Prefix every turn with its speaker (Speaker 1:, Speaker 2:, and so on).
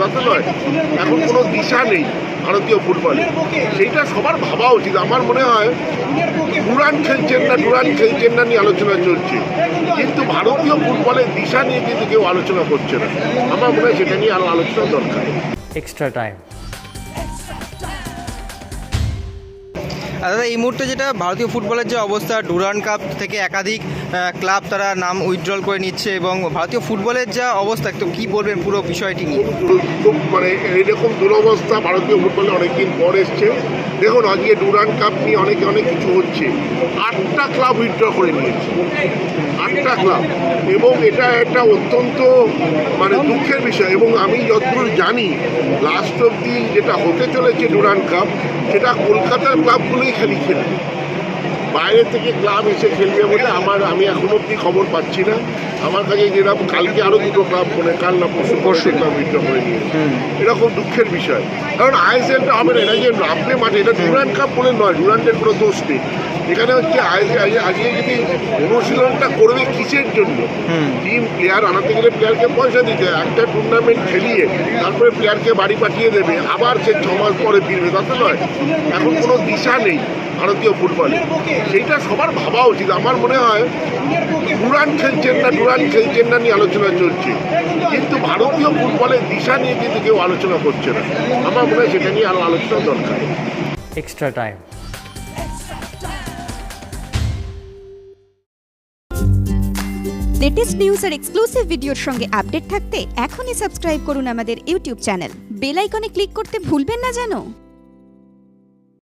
Speaker 1: তাতে নয়। এখন কোনো দিশা নেই ভারতীয় ফুটবলে। সেইটা সবার ভাবা উচিত। আমার মনে হয় ডুরান খেলছেন না, ডুরান খেলছেন না নিয়ে আলোচনা চলছে। কিন্তু ভারতীয় ফুটবলের দিশা নিয়ে কিন্তু কেউ আলোচনা করছে না। আমার মনে হয় সেটা নিয়ে আরও আলোচনা দরকার।
Speaker 2: এক্সট্রা টাইম
Speaker 3: দাদা, এই মুহূর্তে যেটা ভারতীয় ফুটবলের যে অবস্থা, ডুরান কাপ থেকে একাধিক ক্লাব তারা নাম উইথড্রল করে নিচ্ছে এবং ভারতীয় ফুটবলের যা অবস্থা, একদম কী বলবেন পুরো বিষয়টি নিয়ে?
Speaker 1: মানে এইরকম দুরবস্থা ভারতীয় ফুটবলে অনেকদিন পর এসছে। দেখুন, আজকে ডুরান কাপ নিয়ে অনেকে অনেক কিছু হচ্ছে। আটটা ক্লাব উইথড্র করে নিয়েছে। আটটা ক্লাব এবং এটা একটা অত্যন্ত মানে দুঃখের বিষয়। এবং আমি যতদূর জানি লাস্ট অব্দি যেটা হতে চলেছে ডুরান কাপ সেটা কলকাতার ক্লাবগুলোই খালি খেলবে বাইরে থেকে ক্লাব এসে খেলবে বলে আমার আমি এখন অব্দি খবর পাচ্ছি না। আমার কাছে যেরকম কালকে আরও দুটো ক্লাব মানে কাল না পরশু পরশু। ক্লাব উইথড্র করে নিয়েছে এটা খুব দুঃখের বিষয়। কারণ আইএসএলটা হবে না এটা যে নামবে মাঠে এটা ডুরান্ড কাপ বলে নয় ডুরান্ডের কোনো দোষ নেই। এখানে হচ্ছে আজকে যদি অনুশীলনটা করবে কিসের জন্য? টিম প্লেয়ার আনাতে গেলে প্লেয়ারকে পয়সা দিতে একটা টুর্নামেন্ট খেলিয়ে তারপরে প্লেয়ারকে বাড়ি পাঠিয়ে দেবে আবার সে ছ মাস পরে ফিরবে তাতে নয়। এখন কোনো দিশা নেই ভারতীয় ফুটবলে। সেইটা সবার ভাবা উচিত। আমার মনে হয় ডুরান খেলছেন না ডুরান খেলছেন না নিয়ে আলোচনা চলছে। কিন্তু ভারতীয় ফুটবলের দিশা নিয়ে কিন্তু কেউ আলোচনা করছে না। আমার মনে হয় সেটা নিয়ে আরও আলোচনা দরকার
Speaker 2: এক্সট্রা টাইম
Speaker 4: লেটেস্ট নিউজ আর এক্সক্লুসিভ ভিডিওর সঙ্গে আপডেট থাকতে এখনই সাবস্ক্রাইব করুন আমাদের ইউটিউব চ্যানেল বেল আইকনে ক্লিক করতে ভুলবেন না জানো?